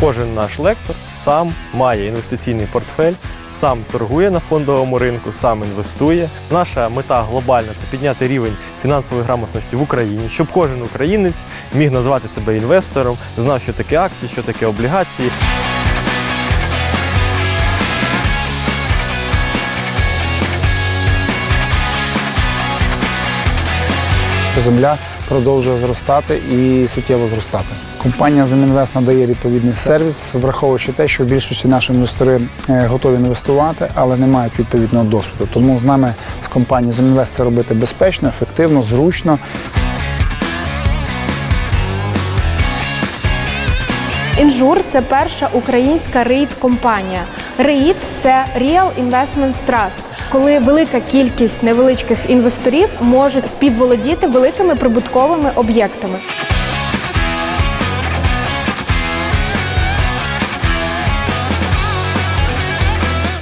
Кожен наш лектор сам має інвестиційний портфель, сам торгує на фондовому ринку, сам інвестує. Наша мета глобальна це підняти рівень фінансової грамотності в Україні, щоб кожен українець міг назвати себе інвестором, знав, що таке акції, що таке облігації. Земля продовжує зростати і суттєво зростати. Компанія Земінвест надає відповідний сервіс, враховуючи те, що в більшості наші інвестори е, готові інвестувати, але не мають відповідного досвіду. Тому з нами з компанією Земінвест це робити безпечно, ефективно, зручно. Інжур це перша українська рейд-компанія. Рейд це Real Investments Trust, коли велика кількість невеличких інвесторів можуть співволодіти великими прибутковими об'єктами.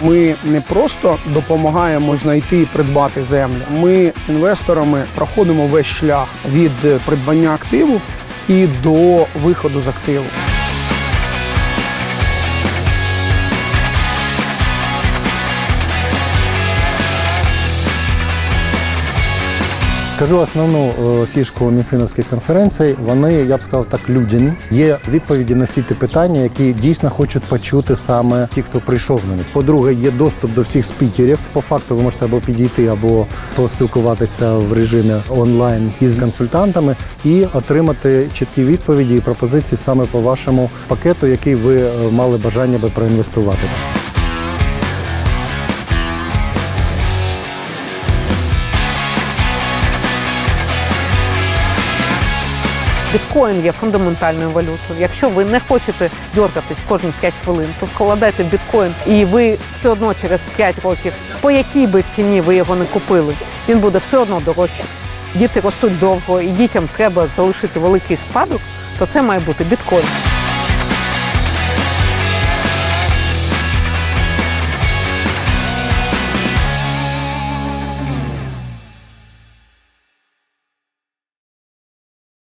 Ми не просто допомагаємо знайти і придбати землю. Ми з інвесторами проходимо весь шлях від придбання активу і до виходу з активу. Скажу основну е, фішку Мінфіновських конференцій. Вони, я б сказав, так людяні. Є відповіді на всі ті питання, які дійсно хочуть почути саме ті, хто прийшов на них. По-друге, є доступ до всіх спікерів. По факту ви можете або підійти, або поспілкуватися в режимі онлайн із консультантами і отримати чіткі відповіді і пропозиції саме по вашому пакету, який ви е, мали бажання би проінвестувати. Біткоін є фундаментальною валютою. Якщо ви не хочете дергатись кожні 5 хвилин, то вкладайте біткоін, і ви все одно через 5 років, по якій би ціні ви його не купили, він буде все одно дорожче. Діти ростуть довго, і дітям треба залишити великий спадок, то це має бути біткоін.